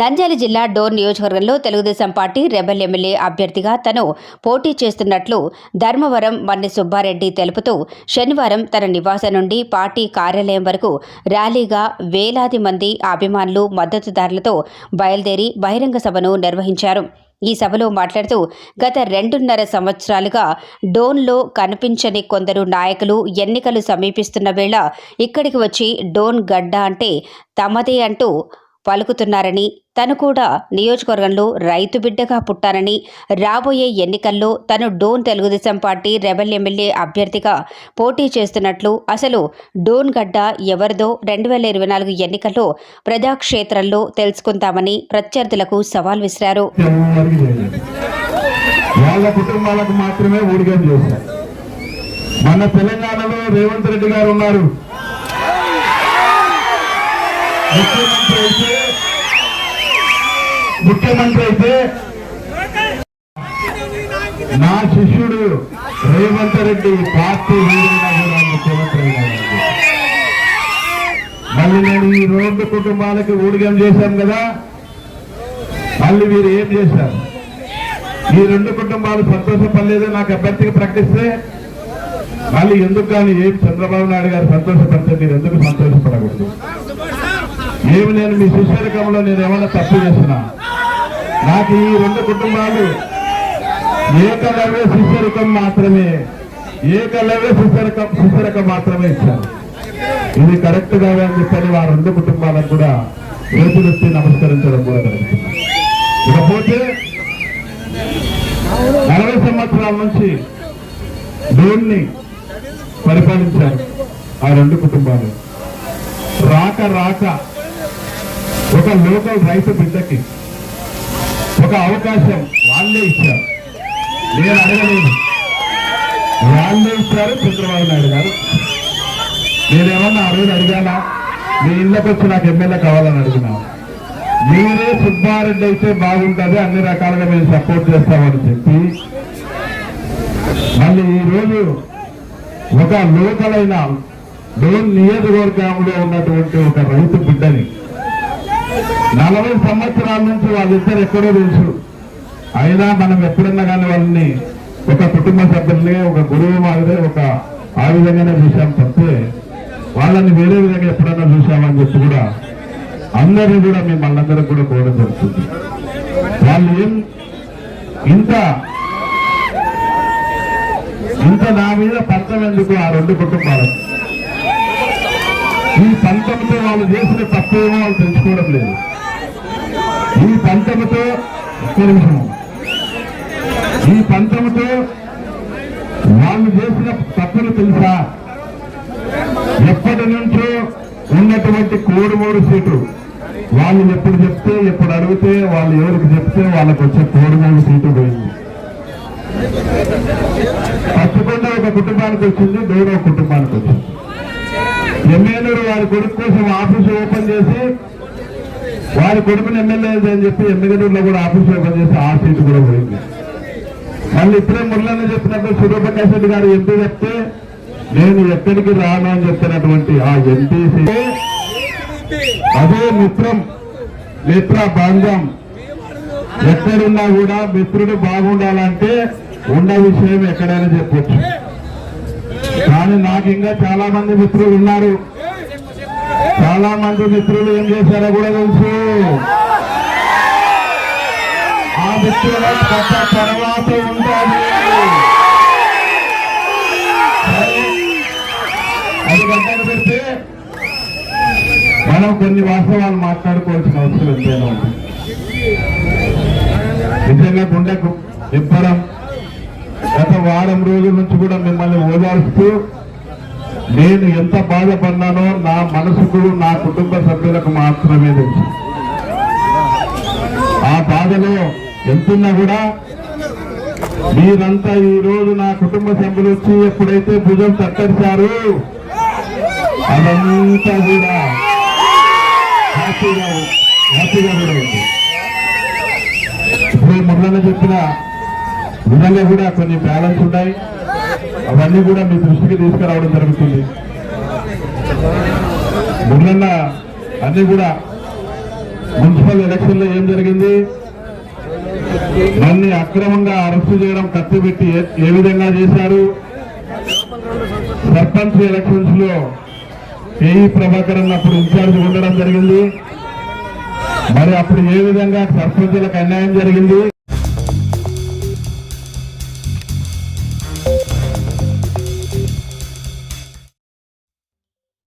నంద్యాల జిల్లా డోర్ నియోజకవర్గంలో Telugu Desam party rebel MLA అభ్యర్థిగా తను పోటీ చేస్తున్నట్లు ధర్మవరం మన్ని సుబ్బారెడ్డి తెలుపుతూ శనివారం తన నివాసం నుండి పార్టీ కార్యాలయం వరకు ర్యాలీగా వేలాది మంది అభిమానులు మద్దతుదారులతో బయలుదేరి బహిరంగ సభను నిర్వహించారు. ఈ సభలో మాట్లాడుతూ గత రెండున్నర సంవత్సరాలుగా డోన్లో కనిపించని కొందరు నాయకులు ఎన్నికలు సమీపిస్తున్న వేళ ఇక్కడికి వచ్చి డోన్ గడ్డ అంటే తమదే అంటూ పలుకుతున్నారని తను కూడా నియోజకవర్గంలో రైతు బిడ్డగా పుట్టానని రాబోయే ఎన్నికల్లో తను Dhone Telugu Desam party rebel MLA అభ్యర్థిగా పోటీ చేస్తున్నట్లు అసలు డోన్ గడ్డ ఎవరిదో రెండు వేల ఇరవై నాలుగు ఎన్నికల్లో ప్రజాక్షేత్రంలో తెలుసుకుంటామని ప్రత్యర్థులకు సవాల్ విసిరారు. వాళ్ళ కుటుంబాలకు మాత్రమే మన తెలంగాణలో రేవంత్ రెడ్డి గారు ఉన్నారు. ముఖ్యమంత్రి అయితే ముఖ్యమంత్రి అయితే నా శిష్యుడు రేవంత్ రెడ్డి పార్టీ వీడినా కూడా ముఖ్యమంత్రి మళ్ళీ నేను ఈ రెండు కుటుంబాలకి ఊడిగం చేశాను కదా మళ్ళీ వీరు ఏం చేశారు? ఈ రెండు కుటుంబాలు సంతోషపడలేదు నాకు అభ్యర్థికి ప్రకటిస్తే మళ్ళీ ఎందుకు కానీ ఏం చంద్రబాబు నాయుడు గారు సంతోషపడితే మీరు ఎందుకు సంతోషపడకూడదు? ఏమి నేను మీ శిష్యరకంలో నేను ఏమైనా తప్పు చేసినా? నాకు ఈ రెండు కుటుంబాలు ఏకలవ్య శిష్యరకం మాత్రమే ఏకలవ్య శిష్యరకం శిష్యరకం మాత్రమే ఇచ్చారు. ఇది కరెక్ట్ కాదు అని చెప్పని వారి రెండు కుటుంబాలకు కూడా చేతులెత్తి నమస్కరించడం కూడా జరుగుతుంది ఇకపోతే నలభై సంవత్సరాల నుంచి దేవుణ్ణి పరిపాలించారు ఆ రెండు కుటుంబాలు? రాక రాక ఒక లోకల్ రైతు బిడ్డకి ఒక అవకాశం వాళ్ళే ఇచ్చారు. నేను అడగలేదు. వాళ్ళే ఇచ్చారు చంద్రబాబు నాయుడు గారు. నేనేమన్నా ఆ రోజు అడిగానా? మీ ఇళ్ళకి వచ్చి నాకు ఎమ్మెల్యే కావాలని అడిగినా. మీరే సుబ్బారెడ్డి అయితే బాగుంటుంది అన్ని రకాలుగా మేము సపోర్ట్ చేస్తామని చెప్పి. మళ్ళీ ఈ రోజు ఒక లోకలైన లోన్ నియోజకవర్గంలో ఉన్నటువంటి ఒక రైతు బిడ్డని నలభై సంవత్సరాల నుంచి వాళ్ళిద్దరు ఎక్కడో తెలుసు. అయినా మనం ఎప్పుడన్నా కానీ వాళ్ళని ఒక కుటుంబ సభ్యుల్ని ఒక గురువు మాదిరే ఒక ఆ విధంగానే చూసాం తప్పితే వాళ్ళని వేరే విధంగా ఎప్పుడన్నా చూసామని చెప్పి కూడా అందరినీ కూడా మేము వాళ్ళందరికీ కూడా కోరడం జరుగుతుంది. వాళ్ళు ఏం ఇంత ఇంత నా మీద పంతం ఎందుకు ఆ రెండు కుటుంబాలు? ఈ పంతంతో వాళ్ళు చేసిన తప్పేమో వాళ్ళు తెలుసుకోవడం లేదు. ఈ పంతముతో ఈ పంతముతో వాళ్ళు చేసిన తప్పులు తెలుసా? ఎప్పటి నుంచో ఉన్నటువంటి కోడుమూడు సీటు వాళ్ళు ఎప్పుడు చెప్తే ఎప్పుడు అడిగితే వాళ్ళు ఎవరికి చెప్తే వాళ్ళకి వచ్చే కోడుమూడు సీటు పోయింది. పచ్చకొండ ఒక కుటుంబానికి వచ్చింది దూరం కుటుంబానికి వచ్చింది. ఎమ్మెల్యేలు వారి కొడుకు కోసం ఆఫీసు ఓపెన్ చేసి వారి కొడుకుని ఎమ్మెల్యే అని చెప్పి ఎమ్మెల్యేలో కూడా ఆఫీసులో పనిచేసి ఆ సీటు కూడా పోయింది. మళ్ళీ ఇప్పుడే మురళన్న చెప్పినట్టు సూర్యప్రకాశ్ రెడ్డి గారు ఎంపీ చెప్తే నేను ఎక్కడికి రాను అని చెప్తున్నటువంటి ఆ ఎంపీ అదే మిత్రం మిత్ర బంధం. ఎక్కడున్నా కూడా మిత్రుడు బాగుండాలంటే ఉన్న విషయం ఎక్కడైనా చెప్పచ్చు. కానీ నాకు ఇంకా చాలా మంది మిత్రులు ఉన్నారు. చాలా మంది మిత్రులు ఏం చేశారో కూడా తెలుసు. ఆ మిత్రుల కథ తర్వాత ఉంటుంది అది పక్కన పెడితే మనం కొన్ని వాస్తవాలు మాట్లాడుకోవాల్సిన అవసరం ఎంతైనా ఉంది. నిజంగా గుండెకు ఇప్పడం గత వారం రోజుల నుంచి కూడా మిమ్మల్ని ఓదార్స్తూ నేను ఎంత బాధపడ్డానో నా మనసుకు నా కుటుంబ సభ్యులకు మాత్రమే తెలుసు. ఆ బాధలో ఎంతున్నా కూడా మీరంతా ఈ రోజు నా కుటుంబ సభ్యులు వచ్చి ఎప్పుడైతే భుజం తట్టడిచారు అదంతా కూడా హ్యాపీగా హ్యాపీగా కూడా ఉంది. ఇప్పుడు మురళన చెప్పిన విధంగా కూడా కొన్ని బ్యాలెన్స్ ఉన్నాయి. అవన్నీ కూడా మీ దృష్టికి తీసుకురావడం జరుగుతుంది. మురళన్న అన్ని కూడా మున్సిపల్ ఎలక్షన్లో ఏం జరిగింది? నన్ను అక్రమంగా అరెస్టు చేయడం కత్తి పెట్టి ఏ- ఏ విధంగా చేశారు? సర్పంచ్ ఎలక్షన్స్లో కేఈ ప్రభాకర్ అన్నప్పుడు ఇన్ఛార్జ్ ఉండడం జరిగింది. మరి అప్పుడు ఏ విధంగా సర్పంచులకు అన్యాయం జరిగింది?